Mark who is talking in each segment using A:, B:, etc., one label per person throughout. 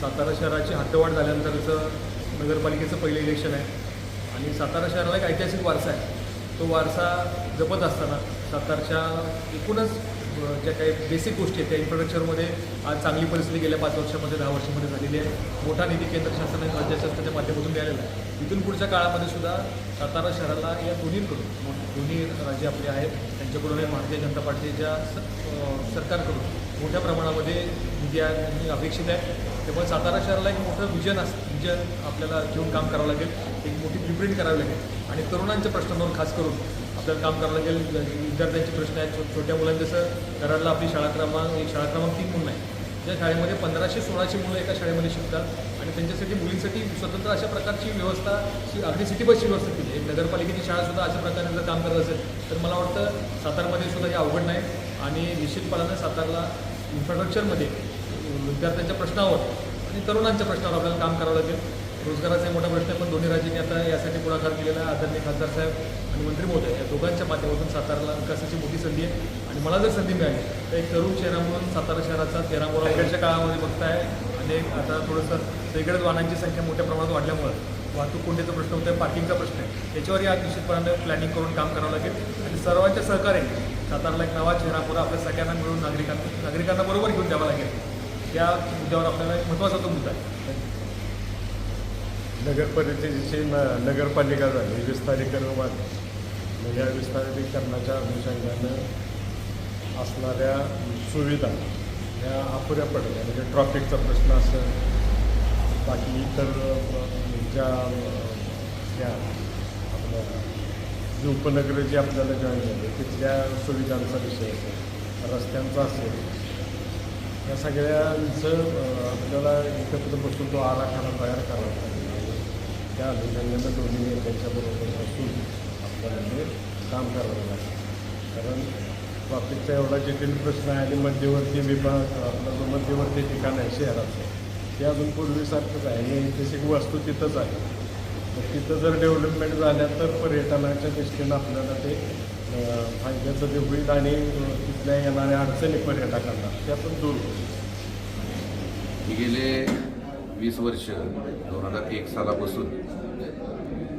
A: सातारा शहराची हद्दवाढ झाल्यानंतरचं नगरपालिकेचं पहिलं इलेक्शन आहे आणि सातारा शहराला एक ऐतिहासिक वारसा आहे. तो वारसा जपत असताना सातारच्या एकूणच ज्या काही बेसिक गोष्टी आहेत त्या इन्फ्रास्ट्रक्चरमध्ये आज चांगली परिस्थिती गेल्या पाच वर्षामध्ये दहा वर्षामध्ये झालेली आहे. मोठा निधी केंद्र शासन आणि राज्य शासनाच्या माध्यमातून मिळालेला आहे. इथून पुढच्या काळामध्ये सुद्धा सातारा शहराला या दोन्हीकडून दोन्ही राज्य आपले आहेत त्यांच्याकडून भारतीय जनता पार्टीच्या स- सरकारकडून मोठ्या प्रमाणामध्ये निधी आहे- निधी अपेक्षित आहे. त्यामुळे सातारा शहराला एक मोठं विजन असतं विजन आपल्याला घेऊन काम करावं लागेल. एक मोठी ब्लूप्रिंट करावी लागेल. आणि तरुणांच्या प्रश्नांवर खास करून आपल्याला काम करावं लागेल. विद्यार्थ्यांचे प्रश्न आहेत. छोट्या मुलांचं जसं घराला आपली शाळा क्रमांक एक शाळा क्रमांक तीन म्हणून आहे ज्या शाळेमध्ये पंधराशे सोळाशे मुलं एका शाळेमध्ये शिकतात. आणि त्यांच्यासाठी मुलींसाठी स्वतंत्र अशा प्रकारची व्यवस्था अगदी सिटी बसची व्यवस्था केली आहे. एक नगरपालिकेची शाळासुद्धा अशा प्रकारे जर काम करत असेल तर मला वाटतं सातारमध्ये सुद्धा हे अवघड नाही. आणि निश्चितपणानं सातारला इन्फ्रास्ट्रक्चरमध्ये विद्यार्थ्यांच्या प्रश्नावर आणि तरुणांच्या प्रश्नावर आपल्याला काम करावं लागेल. रोजगाराचा मोठा प्रश्न आहे पण दोन्ही राज्यांनी आता यासाठी पुढाकार केलेला आहे आदरणीय खासदार साहेब आणि मंत्री महोदय. या दोघांच्या माध्यमातून साताराला विकासाची मोठी संधी आहे आणि मला जर संधी मिळाली तर एक तरुण चेहरा म्हणून सातारा शहराचा चेहरा मोरा इकडच्या काळामध्ये बघताय अनेक आता थोडंसं सगळीकडेच वाहनांची संख्या मोठ्या प्रमाणात वाढल्यामुळं वाहतूक कोंडीचा प्रश्न होता पार्किंगचा प्रश्न आहे. त्याच्यावर या निश्चितपणाने प्लॅनिंग करून काम करावं लागेल. आणि सर्वांच्या सहकार्याने साताराला एक नवा चेहरा पुरा आपल्या सगळ्यांना मिळून नागरिकांना नागरिकांना बरोबर घेऊन द्यावा लागेल. या मुद्द्यावर आपल्याला एक महत्त्वाचा तो मुद्दा आहे.
B: नगर न नगरपालिका झाली विस्तारीकरण वाढलं मग या विस्तारीकरणाच्या अनुषंगानं असणाऱ्या सुविधा ह्या अपुऱ्या पडल्या. म्हणजे ट्रॉफिकचा प्रश्न असेल बाकी इतर ज्या अ, आपल्या जी उपनगरं जी आपल्याला जॉईन झाली तिथल्या सुविधांचा विषय असेल रस्त्यांचा असेल या सगळ्यांचं आपल्याला एकत्र बसून तो आराखडा तयार करावा लागेल. त्या अनुषंगानं दोन्ही नेत्यांच्याबरोबर बसून आपल्याला ते काम करावं लागेल. कारण ट्रॉफिकचा एवढा जटिल प्रश्न आहे आणि मध्यवर्ती विभाग आपला जो मध्यवर्ती ठिकाण आहे शहराचं ते अजून पूर्वीसारखंच आहे. आणि ऐतिहासिक वस्तू तिथंच आहे. तर तिथं जर डेव्हलपमेंट झाल्या तर पर्यटनाच्या दृष्टीनं आपल्याला ते भाग्याचं फायद्याचं होईल आणि तिथल्या येणाऱ्या अडचणी पर्यटकांना त्या पण दूर
C: गेले वीस वर्ष दोन हजार एक सालापासून.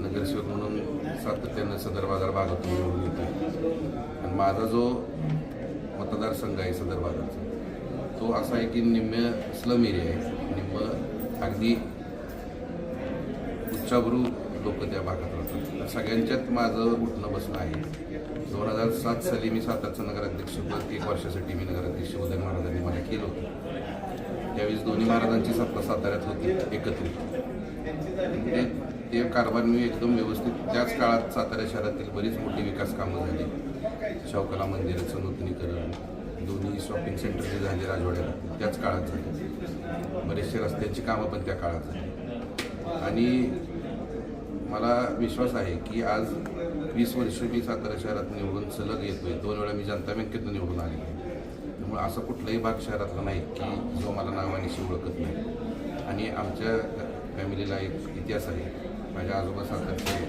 C: नगरसेवक म्हणून सातत्यानं सदर बाजार भागातून निवडून येतो आणि माझा जो मतदारसंघ आहे सदर भागाचा तो असा आहे की निम्म स्लम एरिया आहे. निम्म अगदी उच्चाभ्रू लोक त्या भागात राहतात. सगळ्यांच्यात माझं उठणं बसणं आहे. दोन हजार सात साली मी सातारचं नगराध्यक्षपद एक वर्षासाठी मी नगराध्यक्ष उदय महाराजांनी मला केलं होतं. त्यावेळेस दोन्ही महाराजांची सत्ता साताऱ्यात होती एकत्रित. ते ते कारभार मी एकदम व्यवस्थित त्याच काळात सातारा शहरातील बरीच मोठी विकास कामं झाली. शावकला मंदिराचं नूतनीकरण दोन्ही शॉपिंग सेंटर जे झाले राजवाड्याला त्याच काळात झाले. बरेचसे रस्त्यांची कामं पण त्या काळात झाली. आणि मला विश्वास आहे की आज वीस वर्ष मी सातारा शहरात निवडून सलग येतोय. दोन वेळा मी जनता बँकेतून निवडून आले त्यामुळे असा कुठलाही भाग शहरातला नाही की जो मला नावानिशी ओळखत नाही. आणि आमच्या फॅमिलीला एक इतिहास आहे. माझ्या आजोबा सातारचे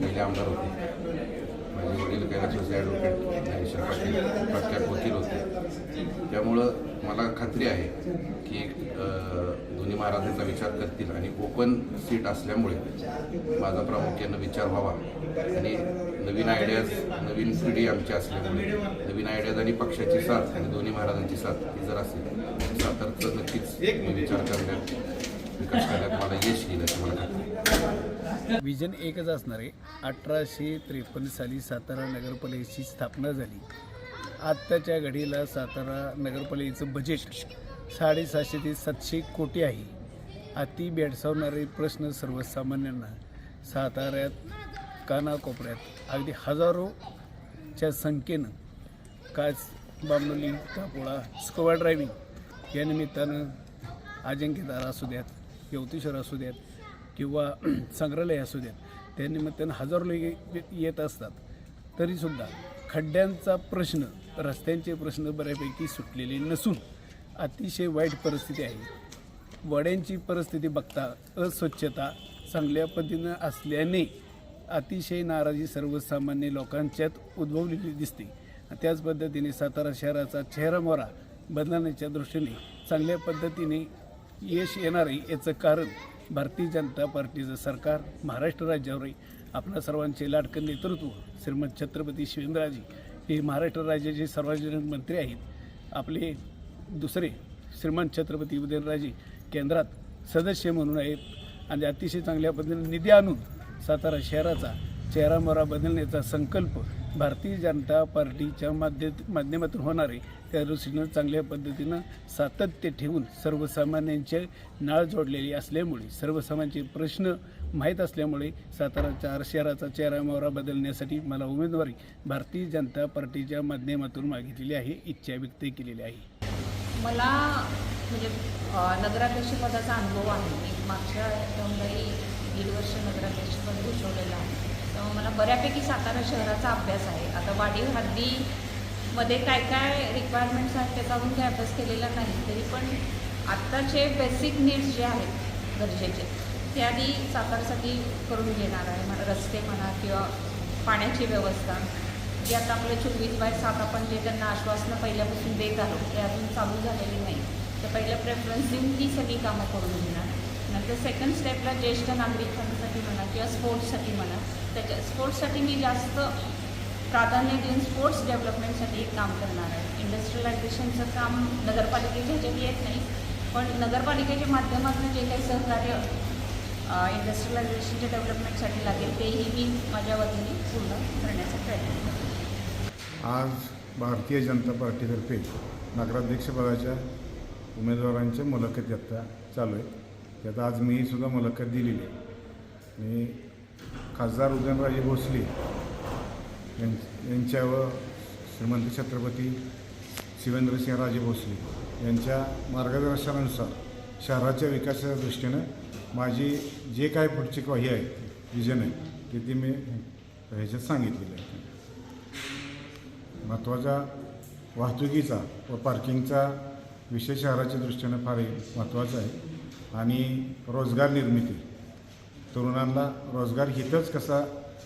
C: पहिले आमदार होते. माझे वडील कैलासवासी ॲडव्होकेट ज्ञानेश्वर पाटील प्रख्यात वकील होते. त्यामुळं मला खात्री आहे की दोन्ही महाराजांचा विचार करतील आणि ओपन सीट असल्यामुळे माझा प्रामुख्यानं विचार व्हावा. आणि नवीन आयडियाज नवीन पिढी आमची असल्यामुळे नवीन आयडियाज आणि पक्षाची साथ आणि दोन्ही महाराजांची साथ ही जर असेल तर सातारचं नक्कीच मी विचार करण्यात विकास करण्यात मला यश येईल असं मला खात्री
D: विजन एकच असणार आहे. अठराशे त्रेपन्न साली सातारा नगरपालिकेची स्थापना झाली. आत्ताच्या घडीला सातारा नगरपालिकेचं बजेट साडेसहाशे ते सातशे कोटी आहे. अति भेडसावणारे प्रश्न सर्वसामान्यांना साताऱ्यात कानाकोपऱ्यात अगदी हजारोच्या संख्येनं काच बांबोली कापोळा स्कोवा ड्रायव्हिंग या निमित्तानं अजिंक्यतारा असू द्यात यवतेश्वर असू द्यात किंवा संग्रहालय असू द्यात त्या निमित्तानं हजारो लोक येत असतात. तरीसुद्धा खड्ड्यांचा प्रश्न रस्त्यांचे प्रश्न बऱ्यापैकी सुटलेले नसून अतिशय वाईट परिस्थिती आहे. वड्यांची परिस्थिती बघता अस्वच्छता चांगल्या पद्धतीनं असल्याने अतिशय नाराजी सर्वसामान्य लोकांच्यात उद्भवलेली दिसते. त्याच पद्धतीने सातारा शहराचा चेहरामोहरा बदलण्याच्या दृष्टीने चांगल्या पद्धतीने यश येणार आहे याचं कारण भारतीय जनता पार्टीचं सरकार महाराष्ट्र राज्यावर आहे. आपल्या सर्वांचे लाडकं नेतृत्व श्रीमद छत्रपती शिवेंद्रराजे हे महाराष्ट्र राज्याचे सार्वजनिक मंत्री आहेत आपले दुसरे श्रीमान छत्रपती उदयनराजे केंद्रात सदस्य म्हणून आहेत आणि अतिशय चांगल्या पद्धतीने निधी आणून सातारा शहराचा चेहरामोहरा बदलण्याचा संकल्प भारतीय जनता पार्टीच्या माध्य माध्यमातून होणारे त्या दृष्टीनं चांगल्या पद्धतीनं सातत्य ठेवून सर्वसामान्यांचे नाळ जोडलेली असल्यामुळे सर्वसामान्यांचे प्रश्न माहीत असल्यामुळे सातारा चार शहराचा चेहरा मोहरा बदलण्यासाठी मला उमेदवारी भारतीय जनता पार्टीच्या माध्यमातून मागितलेली आहे इच्छा व्यक्त केलेली आहे.
E: मला म्हणजे नगराध्यक्षपदाचा अनुभव आहे. मी मागच्या टर्मलाही दीड वर्ष नगराध्यक्षपद भूषवलेलं आहे त्यामुळे मला बऱ्यापैकी सातारा शहराचा अभ्यास आहे. आता वाढीव हद्दीमध्ये काय काय रिक्वायरमेंट्स आहेत त्याचा अजून काही अभ्यास केलेला नाही. तरी पण आत्ताचे बेसिक नीड्स जे आहेत गरजेचे ते आधी सातारसाठी करून घेणार आहे. म्हणा रस्ते म्हणा किंवा पाण्याची व्यवस्था जे आता आपलं चोवीस बाय सात आपण जे त्यांना आश्वासनं पहिल्यापासून देत आहोत ते अजून चालू झालेली नाही. तर पहिलं प्रेफरन्स देऊन ती सगळी कामं करून घेणार. नंतर सेकंड स्टेपला ज्येष्ठ नागरिकांसाठी म्हणा किंवा स्पोर्ट्ससाठी म्हणा त्याच्या स्पोर्ट्ससाठी मी जास्त प्राधान्य देऊन स्पोर्ट्स डेव्हलपमेंटसाठी एक काम करणार आहे. इंडस्ट्रियलायझेशनचं काम नगरपालिकेच्या ह्याच्यात येत नाही पण नगरपालिकेच्या माध्यमातून जे काही सहकार्य इंडस्ट्रियलायझेशनच्या डेव्हलपमेंटसाठी लागेल तेही मी माझ्या वतीने पूर्ण करण्याचा प्रयत्न करते
F: आज भारतीय जनता पार्टीतर्फे नगराध्यक्षपदाच्या उमेदवारांच्या मुलाखती आत्ता चालू आहे. त्यात आज मी सुद्धा मुलाखत दिलेली आहे. मी खासदार उदयनराजे भोसले यां यांच्या व श्रीमंत छत्रपती शिवेंद्रसिंहराजे भोसले यांच्या मार्गदर्शनानुसार शहराच्या विकासाच्या दृष्टीनं माझी जे काय पुढची काही आहे विजन आहे ते ती मी ह्याच्यात सांगितलेलं आहे. महत्त्वाचा वाहतुकीचा व पार्किंगचा विषय शहराच्या दृष्टीनं फार महत्त्वाचा आहे. आणि रोजगार निर्मिती. तरुणांना रोजगार हितच कसा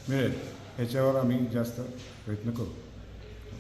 F: मिळेल ह्याच्यावर आम्ही जास्त प्रयत्न करू.